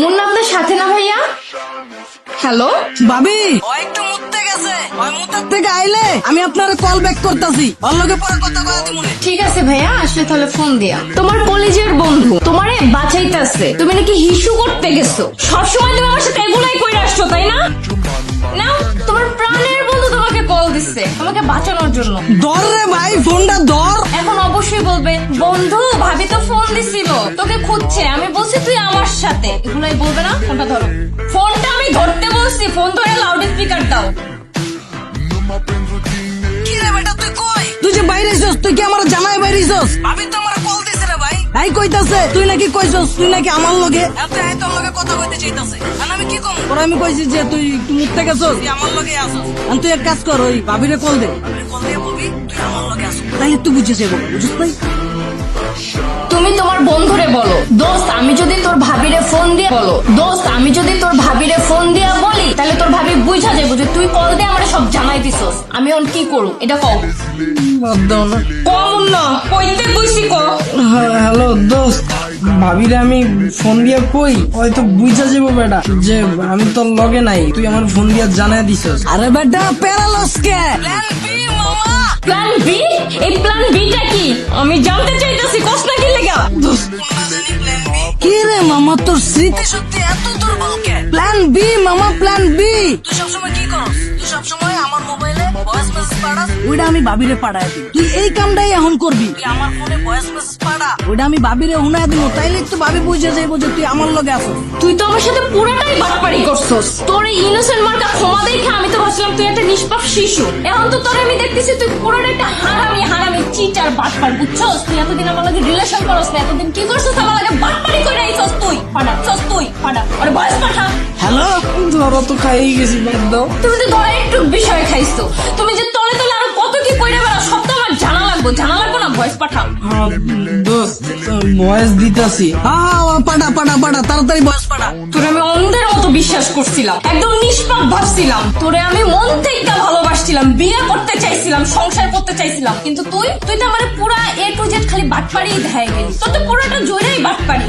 মুন্না আপনার সাথে না ভাইয়া? হ্যালো? ভাবি! ও একটু মুততে গেছে। ওই মুতার থেকে আইলে আমি আপনার কল ব্যাক করতেছি। ওর লগে পরে কথা কয়া দিমুনে ঠিক আছে ভাইয়া আসলে তাহলে ফোন দিয়া। তোমার কলেজের বন্ধু তোমারে বাঁচাইতেছে। তুমি নাকি হিসু করতে গেছো। সবসময় তুমি আমার সাথে এগুলাই করে আসছো তাই না? না তোমার প্রাণের বন্ধু তোমাকে কল দিচ্ছে তোমাকে বাঁচানোর জন্য। ধর রে ফোনটা ধর। এখন অবশ্যই বলবে বন্ধু ভাবি তো ফোন দিছিল তোকে খুঁজছে আমি বলছি তুই আমার সাথে। এগুলাই বলবে না ফোনটা ধরো। ফোনটা আমি ধরতে বলছি ফোন ধরে লাউড স্পিকার দাও। কি রে বেটা তুই কই? তুই যে বাইরে আইছস তুই কি আমার জামাই বাইরে ভাবি তো আমার কল দিছে রে ভাই। এই কইতাছে তুই নাকি কইছস তুই নাকি আমার লগে? এত এই তোর লগে কথা কইতে চাইতাছে। আর আমি কি কম? ওরা আমি কইছি যে তুই একটু গেছস তুই আমার লগে আসস। আর তুই এক কাজ কর ওই ভাবিরে কল দে। তাইলে তুই বুঝে যাব। বুঝছ ভাই তুমি তোমার বন্ধুরে বলো। দোস্ত আমি যদি তোর ভাবিরে ফোন দিয়ে বলো। দোস্ত আমি যদি তোর ভাবিরে ফোন দিয়া বলি তাহলে তোর ভাবি বুঝা যাব যে তুই কল দিয়ে আমার সব জানাই দিছস। আমি এখন কি করু এটা কও। বাদ দাও না। কম না কইতে কইছি ক হ্যালো দোস্ত। ভাবিরে আমি ফোন দিয়া কই? হয়তো বুঝা যাব বেটা। যে আমি তোর লগে নাই। তুই আমার ফোন দিয়া জানাই দিছস। আরে বেটা প্যারালস কে? প্ল্যান বি এই প্ল্যান বিটা কি? আমি জানতে চাইতেছি কষ্ট না কি লেগা? কি রে মামা তোর স্মৃতি শক্তি এত দুর্বল কেন প্ল্যান বি মামা প্ল্যান বি তুই সবসময় কি করস? তুই সবসময় আমার মোবাইলে মেসেজ পাঠাস ওইটা আমি ভাবিরে পাঠাই দিই তুই এই কামটাই এখন করবি। তুই আমার ফোনে ভয়েস মেসেজ পাঠা ওইটা আমি ভাবিরে উনাই দিব। তাইলে একটু ভাবি বুঝে যাইবো যে তুই আমার লগে আছো। তুই তো আমার সাথে পুরোটাই বাটপারি করছস। তোর এই ইনোসেন্ট মার্কা ক্ষমা দেখে আমি তো ভাবছিলাম তুই একটা নিষ্পাপ শিশু। এখন তো তোর আমি দেখতেছি তুই পুরোটা একটা হারামি হারামি চিটার বাটপার বুঝছস? তুই এতদিন আমার লাগে রিলেশন করস না এতদিন কি করছস? আমার লাগে বাটপারি করে আইছস তুই। পাঠা চস তুই পাঠা আরে বয়স পাঠা। হ্যালো? ধরো তো খাই গেছি বাদ দাও তুমি তো ধরে একটু বিষয় খাইছো। তুমি কি কইরা বেড়া সব আমার জানা লাগবো না ভয়েস পাঠাও। দোস্ত ভয়েস দিতাছি পাঠা পাঠা পাঠা তাড়াতাড়ি ভয়েস পাঠা। তোরে আমি অন্ধের মতো বিশ্বাস করছিলাম একদম নিষ্পাপ ভাবছিলাম। তোরে আমি মন থেকে ভালোবাসছিলাম বিয়ে করতে চাইছিলাম সংসার করতে চাইছিলাম। কিন্তু তুই তুই তো আমার পুরা এ টু জেড খালি বাটপাড়ি দেখায় গেলি। তোর তো পুরোটা জোরেই বাটপাড়ি।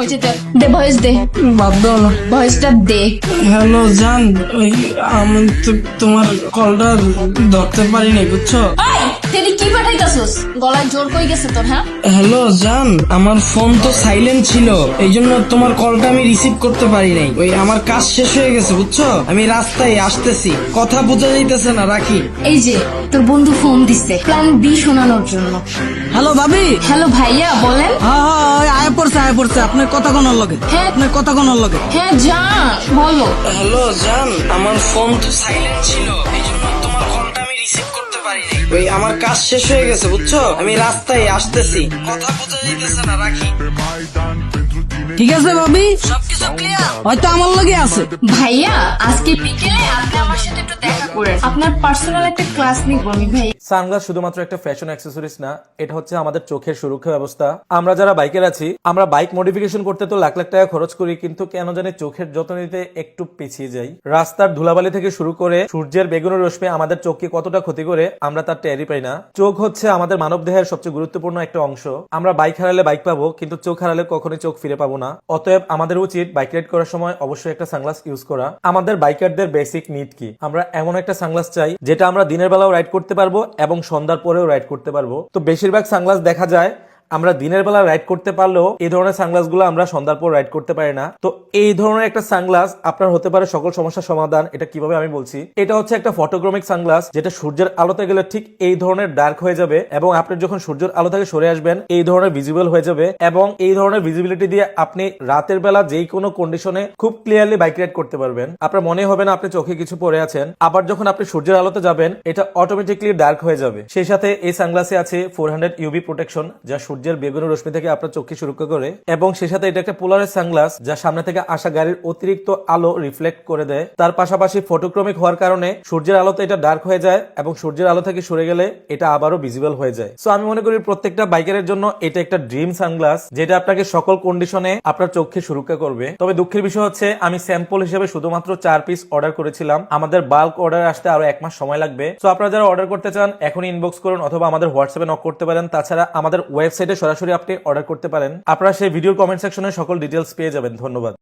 ওই যে দে, দে ভয়েস দে। বাদ দাও না। ভয়েসটা দে। হ্যালো জান ওই আমি তো তোমার কলটা ধরতে পারিনি বুঝছ? তেরি গলায় জোর কই গেছে তোর হ্যাঁ? হ্যালো জান আমার ফোন তো সাইলেন্ট ছিল এই জন্য তোমার কলটা আমি রিসিভ করতে পারি নাই। ওই আমার কাজ শেষ হয়ে গেছে বুঝছ? আমি রাস্তায় আসতেছি কথা বোঝা যাইতেছে না রাখি। এই যে তোর বন্ধু ফোন দিছে প্ল্যান বি শোনানোর জন্য। হ্যালো ভাবি? হ্যালো ভাইয়া বলেন। হ্যাঁ হ্যাঁ আয় পড়ছে আয় পড়ছে আপনার কথা কোন লগে। হ্যাঁ। আপনার কথা কোন লগে। হ্যাঁ যা বলো। হ্যালো জান আমার ফোন তো সাইলেন্ট ছিল ওই আমার কাজ শেষ হয়ে গেছে, বুঝছ? আমি রাস্তায় আসতেছি। কথা বোঝা যাইতেছে না, রাখি। ঠিক আছে ভাবি? সবকিছু ক্লিয়ার হয়তো আমার লগে আছে। ভাইয়া আজকে বিকেলে আপনি আমার সাথে একটু দেখা করেন আপনার পার্সোনাল একটা ক্লাস নিব আমি ভাই। সানগ্লাস শুধুমাত্র একটা ফ্যাশন অ্যাক্সেসরিজ না এটা হচ্ছে আমাদের চোখের সুরক্ষা ব্যবস্থা। আমরা যারা বাইকের আছি আমরা বাইক মডিফিকেশন করতে তো লাখ লাখ টাকা খরচ করি কিন্তু কেন জানি চোখের যত্ন নিতে একটু পিছিয়ে যাই। রাস্তার ধুলাবালি থেকে শুরু করে সূর্যের বেগুনি রশ্মি আমাদের চোখকে কতটা ক্ষতি করে আমরা তার টেরি পাই না। চোখ হচ্ছে আমাদের মানব দেহের সবচেয়ে গুরুত্বপূর্ণ একটা অংশ। আমরা বাইক হারালে বাইক পাবো কিন্তু চোখ হারালে কখনোই চোখ ফিরে পাবো না। অতএব আমাদের উচিত বাইক রাইড করার সময় অবশ্যই একটা সানগ্লাস ইউজ করা। আমাদের বাইকারদের বেসিক নিড কি? আমরা এমন একটা সানগ্লাস চাই, যেটা আমরা দিনের বেলাও রাইড করতে পারব এবং সন্ধ্যার পরেও রাইড করতে পারব। তো বেশিরভাগ সানগ্লাস দেখা যায় আমরা দিনের বেলা রাইড করতে পারলেও এই ধরনের সানগ্লাসগুলো আমরা সন্ধ্যার পর রাইড করতে পারি না। তো এই ধরনের একটা সানগ্লাস আপনার হতে পারে সকল সমস্যার সমাধান, এটা কীভাবে আমি বলছি? এটা হচ্ছে একটা ফটোক্রমিক সানগ্লাস যেটা সূর্যের আলোতে গেলে ঠিক এই ধরনের ডার্ক হয়ে যাবে এবং আপনি যখন সূর্যের আলো থেকে সরে আসবেন, এই ধরনের ভিজিবল হয়ে যাবে এবং এই ধরনের ভিজিবিলিটি দিয়ে আপনি রাতের বেলা যেই কোনো কন্ডিশনে খুব ক্লিয়ারলি বাইক রাইড করতে পারবেন। আপনার মনে হবে না আপনি চোখে কিছু পরে আছেন। আবার যখন আপনি সূর্যের আলোতে যাবেন, এটা অটোমেটিকলি ডার্ক হয়ে যাবে। সেই সাথে এই সানগ্লাসে আছে ফোর হান্ড্রেড ইউবি প্রোটেকশন যা সূর্যের বেগুনি রশ্মি থেকে আপনার চোখকে সুরক্ষা করে এবং সেই সাথে এটা একটা পোলারের সানগ্লাস যা সামনে থেকে আসা গাড়ির অতিরিক্ত আলো রিফ্লেক্ট করে দেয়। তার পাশাপাশি ফটোক্রমিক হওয়ার কারণে সূর্যের আলোতে এটা ডার্ক হয়ে যায় এবং সূর্যের আলো থেকে সরে গেলে এটা আবারও ভিজিবল হয়ে যায়। সো আমি মনে করি প্রত্যেকটা বাইকারের জন্য এটা একটা ড্রিম সানগ্লাস যেটা আপনাকে সকল কন্ডিশনে আপনার চোখকে সুরক্ষা করবে। তবে দুঃখের বিষয় হচ্ছে, আমি স্যাম্পল হিসেবে শুধুমাত্র চার পিস অর্ডার করেছিলাম। আমাদের বাল্ক অর্ডার আসতে আরও এক মাস সময় লাগবে। তো আপনারা যারা অর্ডার করতে চান এখন ইনবক্স করুন অথবা আমাদের হোয়াটসঅ্যাপে নক করতে পারেন। তাছাড়া আমাদের ওয়েবসাইটে সরাসরি আপনি অর্ডার করতে পারেন। আপনারা সেই ভিডিও কমেন্ট সেকশনে সকল ডিটেলস পেয়ে যাবেন। ধন্যবাদ।